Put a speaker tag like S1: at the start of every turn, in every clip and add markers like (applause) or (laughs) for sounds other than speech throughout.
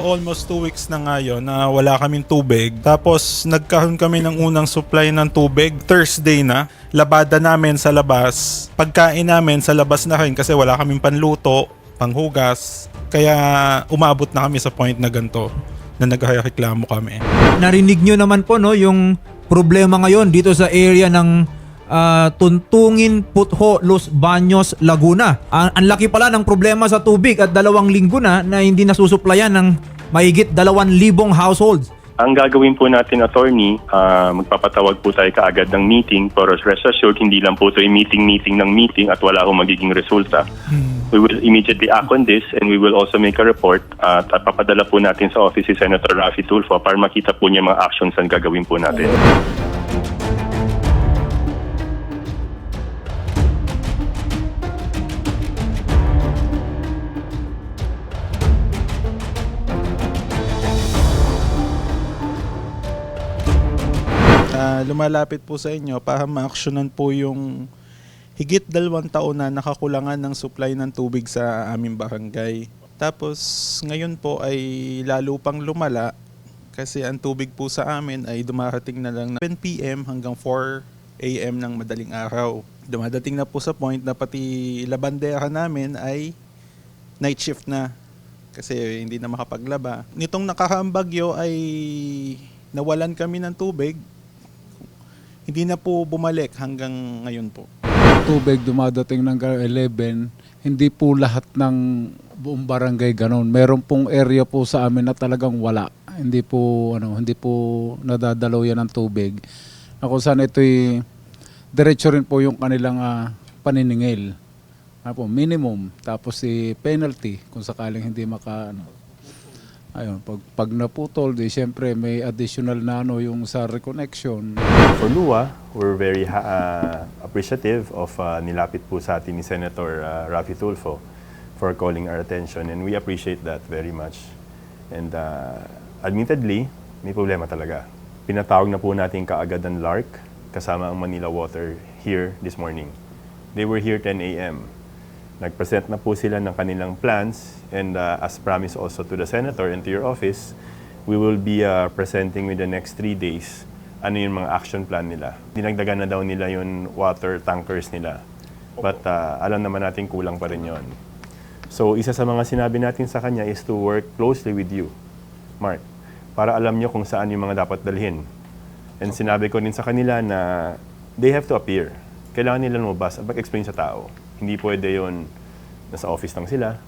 S1: Almost two weeks na ngayon na wala kaming tubig. Tapos nagkaroon kami ng unang supply ng tubig Thursday na. Labada namin sa labas. Pagkain namin sa labas na rin kasi wala kaming panluto, panghugas. Kaya umabot na kami sa point na ganito na nagreklamo kami.
S2: Narinig nyo naman po no yung problema ngayon dito sa area ng ah, Tuntungin, Putho, Los Baños, Laguna. Ang, ang laki pala ng problema sa tubig at dalawang linggo na na hindi nasusuplayan ng mahigit dalawang libong households.
S3: Ang gagawin po natin, attorney, ah, magpapatawag po tayo kaagad ng meeting pero rest assured, hindi lang po ito meeting-meeting ng meeting at wala akong magiging resulta. We will immediately act on this and we will also make a report at at papadala po natin sa office si Senator Raffy Tulfo para makita po niya mga actions na gagawin po natin.
S1: Lumalapit po sa inyo para ma-actionan po yung higit dalawang taon na nakakulangan ng supply ng tubig sa aming barangay. Tapos ngayon po ay lalo pang lumala kasi ang tubig po sa amin ay dumarating na lang na 7 p.m. hanggang 4 a.m. ng madaling araw. Dumadating na po sa point na pati labandera namin ay night shift na kasi hindi na makapaglaba. Nitong nakaraang bagyo ay nawalan kami ng tubig hindi na po bumalik hanggang ngayon po.
S4: tubig dumadating ng 11, hindi po lahat ng buong barangay ganon. Meron pong area po sa amin na talagang wala. Hindi po ano, hindi po nadadalaw yan ng tubig. Na kung saan ito'y diretso rin po yung kanilang ah, paniningil. Ano po, minimum. Tapos si penalty kung sakaling hindi maka ano. Ayun, pag, pag naputol, di syempre may additional na ano yung sa reconnection.
S3: For LUA, we're very uh, appreciative of uh, nilapit po sa atin ni Senator uh, Raffy Tulfo for calling our attention and we appreciate that very much. And uh, admittedly, may problema talaga. Pinatawag na po natin kaagad ang LARC kasama ang Manila Water here this morning. They were here 10 a.m. Nag-present na po sila ng kanilang plans and uh, as promised also to the Senator and to your office, we will be uh, presenting with the next three days ano yung mga action plan nila. Dinagdagan na daw nila yung water tankers nila. But uh, alam naman natin kulang pa rin yon. So isa sa mga sinabi natin sa kanya is to work closely with you, Mark, para alam nyo kung saan yung mga dapat dalhin. And sinabi ko din sa kanila na they have to appear. Kailangan nila lumabas at mag-explain sa tao. Hindi pwede yon nasa office lang sila.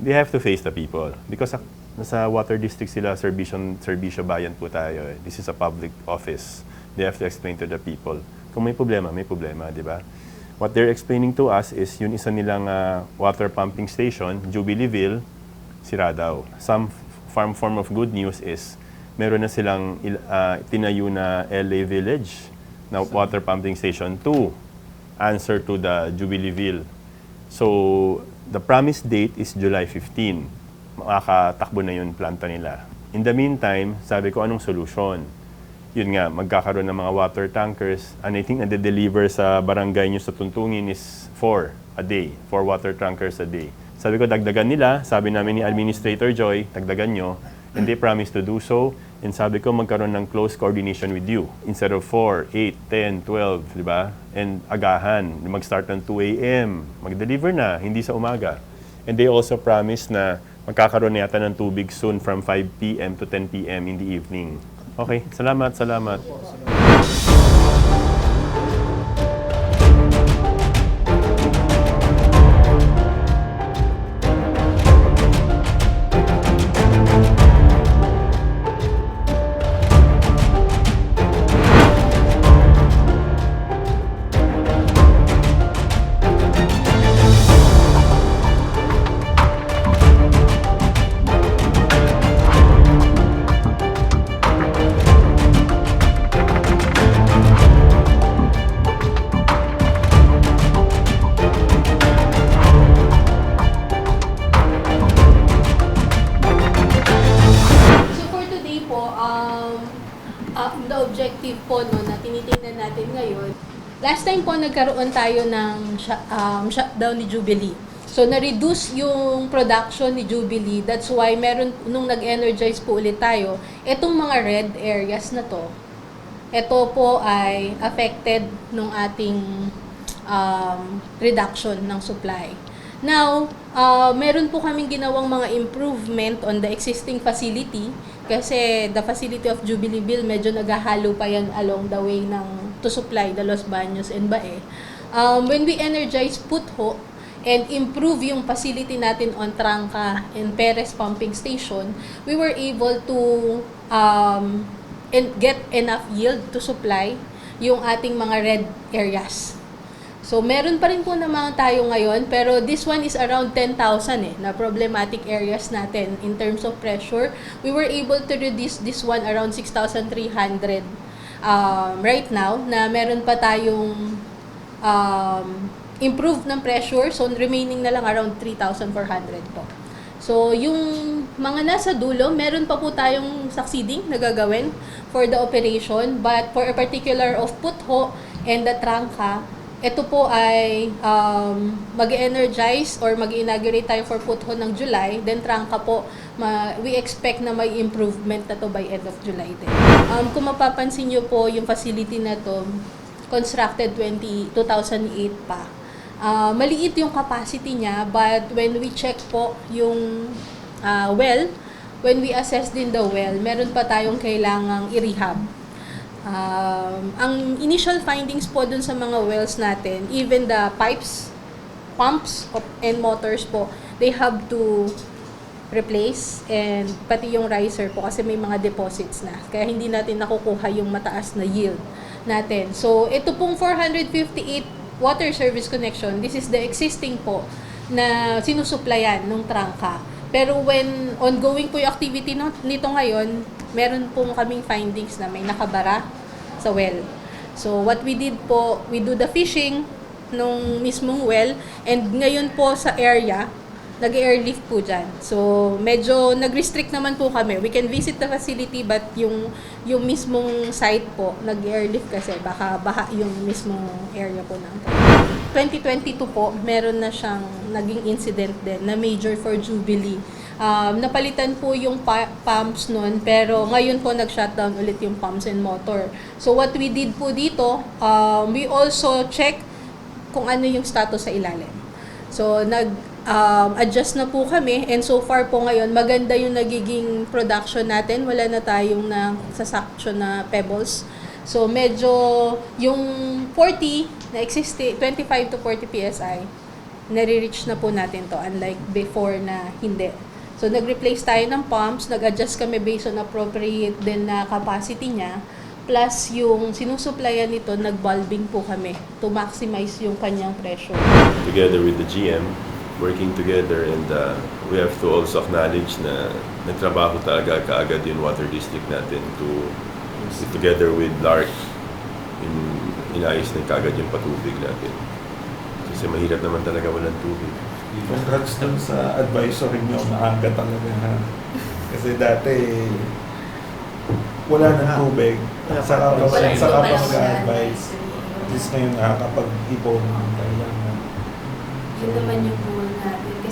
S3: They have to face the people. Because sa, nasa water district sila, Servisyo, Servisyo Bayan po tayo. eh. This is a public office. They have to explain to the people. Kung may problema, may problema, di ba? What they're explaining to us is yun isa nilang ah, water pumping station, Jubileeville, sira daw. Some farm form of good news is meron na silang il- ah, tinayo na LA Village na water pumping station to answer to the Jubileeville. So, the promised date is July 15. Makakatakbo na yun planta nila. In the meantime, sabi ko anong solution? Yun nga, magkakaroon ng mga water tankers. And I think na deliver sa barangay nyo sa Tuntungin is 4 a day. 4 water tankers a day. Sabi ko, dagdagan nila. Sabi namin ni Administrator Joy, dagdagan nyo. And they promised to do so. And sabi ko, magkaroon ng close coordination with you. Instead of 4, 8, 10, 12, di ba? And agahan, mag-start ng 2 a.m. Mag-deliver na, hindi sa umaga. And they also promised na magkakaroon na yata ng tubig soon from 5 p.m. to 10 p.m. in the evening. Okay, salamat, salamat.
S5: Nagkaroon tayo ng um, shutdown ni Jubilee. So, na-reduce yung production ni Jubilee. That's why meron, nung nag-energize po ulit tayo, itong mga red areas na to, ito po ay affected nung ating um, reduction ng supply. Now, uh, meron po kaming ginawang mga improvement on the existing facility kasi the facility of Jubilee Bill medyo naghahalo pa yan along the way ng to supply the Los Baños and Bae. Um, when we energize Putho and improve yung facility natin on Trangka and Perez Pumping Station, we were able to um, and get enough yield to supply yung ating mga red areas. So, meron pa rin po naman tayo ngayon, pero this one is around 10,000 eh, na problematic areas natin in terms of pressure. We were able to reduce this one around 6,300 um, right now, na meron pa tayong um, improve ng pressure, so remaining na lang around 3,400 po. So, yung mga nasa dulo, meron pa po tayong succeeding na gagawin for the operation, but for a particular of Putho and the Trangka, ito po ay um, mag-energize or mag-inaugurate tayo for Putho ng July, then Trangka po, ma- we expect na may improvement na to by end of July din. Um, kung mapapansin nyo po, yung facility na to, constructed 20, 2008 pa. Ah, maliit yung capacity niya, but when we check po yung ah, well, when we assess din the well, meron pa tayong kailangang i-rehab. Um, ang initial findings po dun sa mga wells natin, even the pipes, pumps and motors po, they have to replace and pati yung riser po kasi may mga deposits na. Kaya hindi natin nakukuha yung mataas na yield natin. So, ito pong 458 water service connection, this is the existing po na sinusuplayan nung trangka. Pero when ongoing po yung activity nito ngayon, meron pong kaming findings na may nakabara sa well. So, what we did po, we do the fishing nung mismong well and ngayon po sa area, nag-airlift po dyan. So, medyo nag-restrict naman po kami. We can visit the facility but yung yung mismong site po, nag-airlift kasi baka baha yung mismong area po ng 2022 po, meron na siyang naging incident din na major for Jubilee. Um, napalitan po yung pumps nun, pero ngayon po nag-shutdown ulit yung pumps and motor. So what we did po dito, um, we also check kung ano yung status sa ilalim. So, nag um, adjust na po kami and so far po ngayon maganda yung nagiging production natin. Wala na tayong na sasaction na pebbles. So, medyo yung 40 na existing 25 to 40 PSI nare-reach na po natin to unlike before na hindi. So, nag-replace tayo ng pumps, nag-adjust kami based on appropriate din na capacity niya. Plus, yung sinusupplyan nito, nag-bulbing po kami to maximize yung kanyang pressure.
S3: together with the GM, working together and uh, we have to also acknowledge na nagtrabaho talaga kaagad yung water district natin to together with LARC in, inayos na kaagad yung patubig natin. Kasi mahirap naman talaga walang tubig.
S1: Congrats dun sa advisory nyo, maaga talaga ha. Kasi dati, wala nang tubig. Saka pa, saka pa mag-advise. At least ngayon nakakapag-ipon ng kailangan.
S5: Yun naman yung.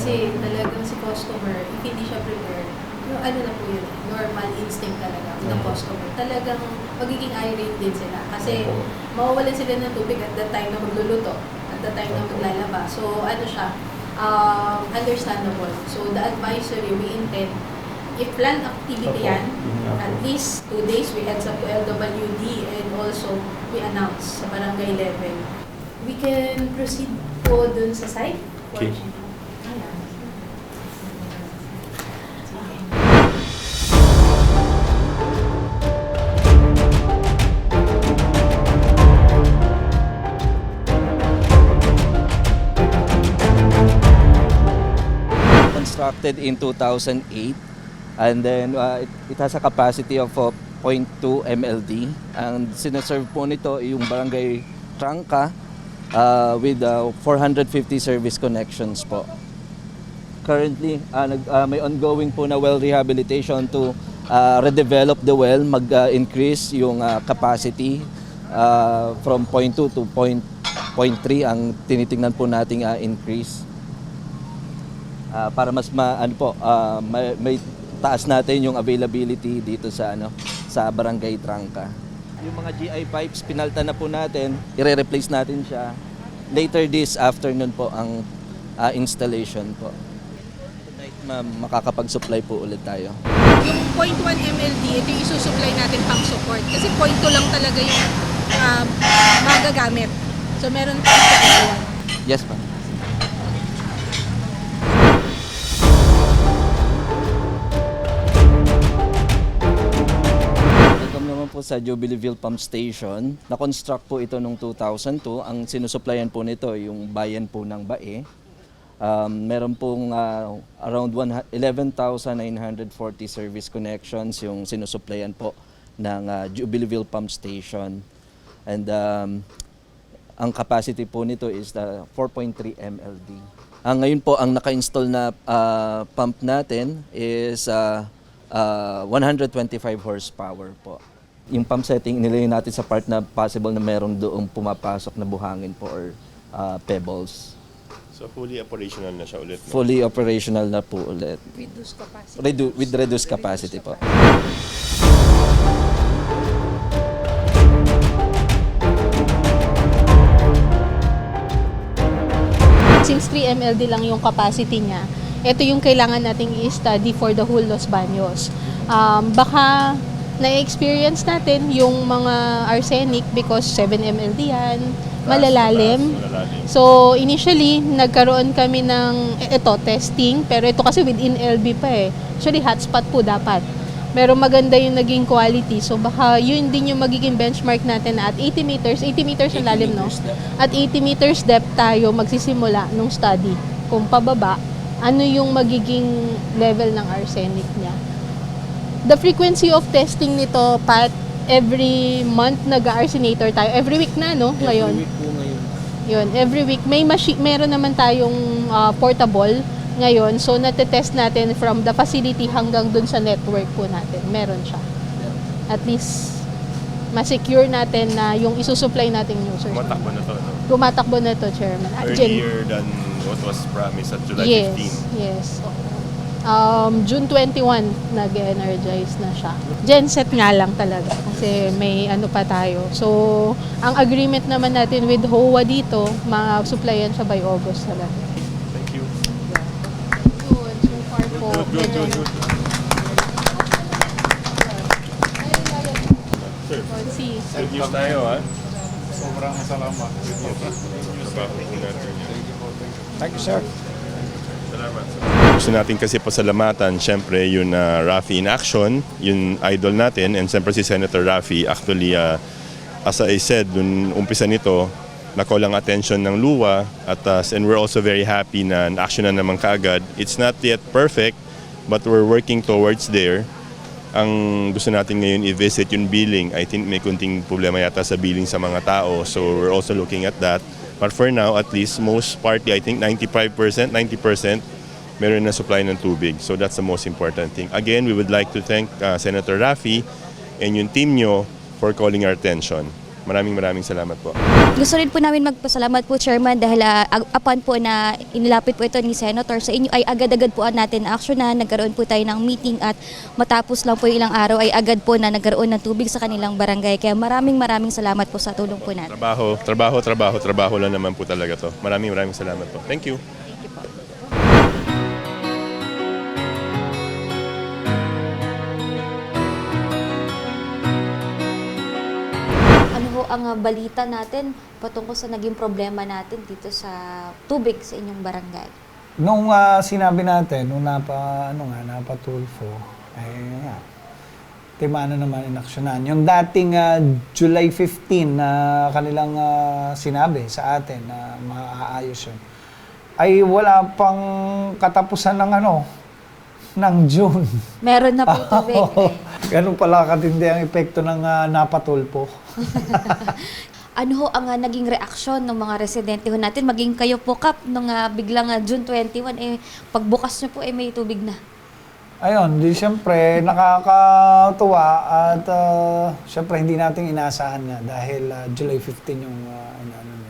S5: Kasi talagang si customer, if hindi siya prepared, yung ano na po yun, normal instinct talaga ng customer. Talagang magiging irate din sila. Kasi
S1: Opo.
S5: mawawalan sila ng tubig at the time na magluluto, at the time na maglalaba. So ano siya, um, understandable. So the advisory, we intend, if planned activity
S1: Opo.
S5: yan,
S1: nga
S5: at least two days we heads up to LWD and also we announce sa barangay level. We can proceed po dun sa site.
S3: Okay.
S6: Constructed in 2008 and then uh, it, it has a capacity of uh, 0.2 MLD and sinaserve po nito yung barangay Trangka uh, with uh, 450 service connections po. Currently, uh, nag, uh, may ongoing po na well rehabilitation to uh, redevelop the well, mag-increase yung uh, capacity uh, from 0.2 to 0.3 ang tinitingnan po nating uh, increase. Ah, para mas ma, ano po, ah, may, may taas natin yung availability dito sa ano sa Barangay Trangka. Yung mga GI pipes pinalta na po natin, ire-replace natin siya. Later this afternoon po ang ah, installation po. Tonight ma'am, makakapag-supply po ulit tayo.
S5: Yung 0.1 MLD, ito yung isusupply natin pang support. Kasi 0.2 lang talaga yung um, magagamit. So meron tayong 0.1.
S6: Yes ma'am. Po sa Jubileeville Pump Station. Na-construct po ito noong 2002. Ang sinusuplayan po nito yung bayan po ng Bae. Um, meron pong ah, around 1 11,940 service connections yung sinusuplayan po ng ah, Jubileeville Pump Station. And um, ang capacity po nito is the 4.3 MLD. Ang ngayon po ang naka-install na ah, pump natin is ah, ah, 125 horsepower po. Yung pump setting nilagay natin sa part na possible na merong doong pumapasok na buhangin po or ah, pebbles.
S3: So fully operational na siya ulit. no?
S6: Fully operational na po ulit.
S5: Reduce capacity.
S6: Redu- with reduced capacity po.
S5: Since 3 MLD lang yung capacity niya, ito yung kailangan nating i-study for the whole Los Baños. Um, baka na-experience natin yung mga arsenic because 7 MLD yan, malalalim. So, initially, nagkaroon kami ng, ito, testing, pero ito kasi within LB pa eh. Actually, hotspot po dapat. Pero maganda yung naging quality. So, baka yun din yung magiging benchmark natin na at 80 meters, 80 meters ang lalim, no? At 80 meters depth tayo magsisimula nung study. Kung pababa, ano yung magiging level ng arsenic niya. The frequency of testing nito, Pat, every month nag-arsenator tayo. Every week na, no? Ngayon. Yun, every week. May machine, meron naman tayong ah, portable ngayon. So, natetest natin from the facility hanggang dun sa network po natin. Meron siya. At least, ma-secure natin na yung isusupply nating users.
S3: Tumatakbo na to, no?
S5: Tumatakbo na to, Chairman.
S3: Earlier than what was promised at July
S5: yes,
S3: 15.
S5: yes. Um, June 21, nag-energize na siya. Genset nga lang talaga kasi may ano pa tayo. So, ang agreement naman natin with HOA dito, ma-supplyan siya by August talaga.
S3: Thank you.
S5: Good, so far po.
S3: Good, good, good, good. Sir, good news tayo, ha?
S4: Sobrang salamat.
S3: Thank you, sir. Salamat. Gusto natin kasi pasalamatan, syempre, yung uh, Rafi in action, yung idol natin, and syempre si Senator Rafi, actually, uh, as I said, dun umpisa nito, nako lang attention ng luwa at uh, and we're also very happy na na-action na naman kaagad. It's not yet perfect, but we're working towards there. Ang gusto natin ngayon i-visit yung billing. I think may kunting problema yata sa billing sa mga tao. So we're also looking at that. But for now, at least most party, I think 95%, 90% meron na supply ng tubig. So that's the most important thing. Again, we would like to thank uh, Senator Rafi and yung team nyo for calling our attention. Maraming maraming salamat po.
S7: Gusto rin po namin magpasalamat po, Chairman, dahil ah, ag- upon po na inilapit po ito ni Senator sa inyo, ay agad-agad po natin action na nagkaroon po tayo ng meeting at matapos lang po yung ilang araw ay agad po na nagkaroon ng tubig sa kanilang barangay. Kaya maraming maraming salamat po sa tulong po natin.
S3: Trabaho, trabaho, trabaho, trabaho lang naman po talaga to. Maraming maraming salamat po. Thank you.
S7: Ho ang ah, balita natin patungkol sa naging problema natin dito sa tubig sa inyong barangay?
S8: Nung ah, sinabi natin, nung napa, ano nga, napatulfo, ay nga, timana naman inaksyonan. Yung dating ah, July 15 na kanilang ah, sinabi sa atin na maaayos yun, ay wala pang katapusan ng ano, ng June.
S7: Meron na po (laughs) tubig.
S8: Ganun pala katindi ang epekto ng ah, napatulpo. (laughs)
S7: ano ho ang ah, naging reaksyon ng mga residente ho natin? Maging kayo po, Kap, nung ah, biglang ah, June 21, eh, pagbukas nyo po, eh, may tubig na.
S8: Ayun, di siyempre nakakatuwa at uh, siyempre hindi natin inaasahan nga dahil ah, July 15 yung uh, ano nila.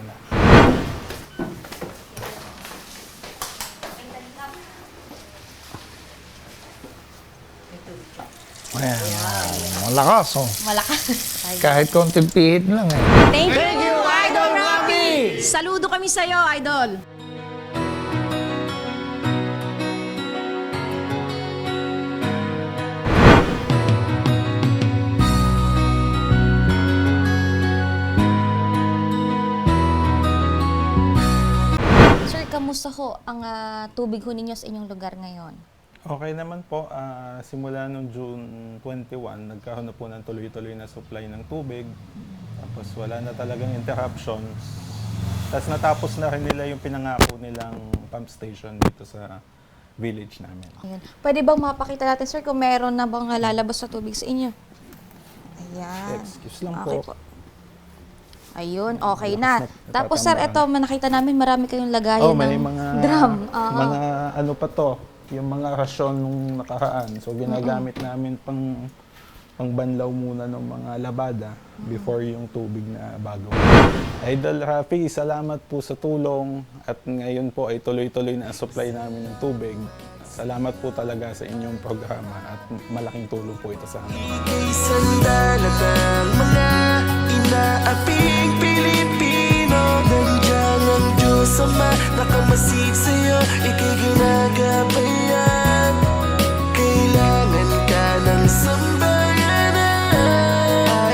S8: Ang lakas, oh.
S9: Malakas.
S8: Kahit konting pihit lang eh.
S9: Thank, you, Idol Rafi! Saludo kami sa'yo, Idol!
S7: Sir, kamusta ho ang ah, tubig ho ninyo sa inyong lugar ngayon?
S1: Okay naman po, ah, simula noong June 21, nagkaroon na po ng tuloy-tuloy na supply ng tubig. Tapos wala na talagang interruptions. Tapos natapos na rin nila yung pinangako nilang pump station dito sa village namin.
S7: Ayun. Pwede bang mapakita natin, sir, kung meron na bang lalabas na tubig sa inyo? Ayan.
S1: Excuse lang
S7: Okay
S1: po.
S7: po. Ayun, okay na. Tapos sir, eto, nakita namin marami kayong lagayan
S1: Oh, may
S7: ng
S1: mga
S7: drum. (laughs) Oo.
S1: mga ano pa to, yung mga rasyon nung nakaraan. So ginagamit namin pang pangbanlaw muna ng mga labada before yung tubig na bago. Idol Rafi, salamat po sa tulong at ngayon po ay tuloy-tuloy na ang supply namin ng tubig. Salamat po talaga sa inyong programa at malaking tulong po ito sa amin.
S10: Ika'y sandalat ng mga inaaping ang Diyos Ama Nakamasid sa'yo, ika'y ginagabayan Kailangan ka ng sambayanan.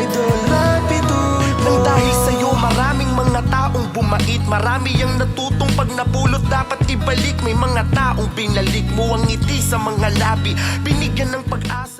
S10: Idol Rapitul Nang dahil sa'yo maraming mga taong bumait. Marami ang natutong pag napulot dapat ibalik. May mga taong binalik mo ang ngiti sa mga labi. Binigyan ng pag-asa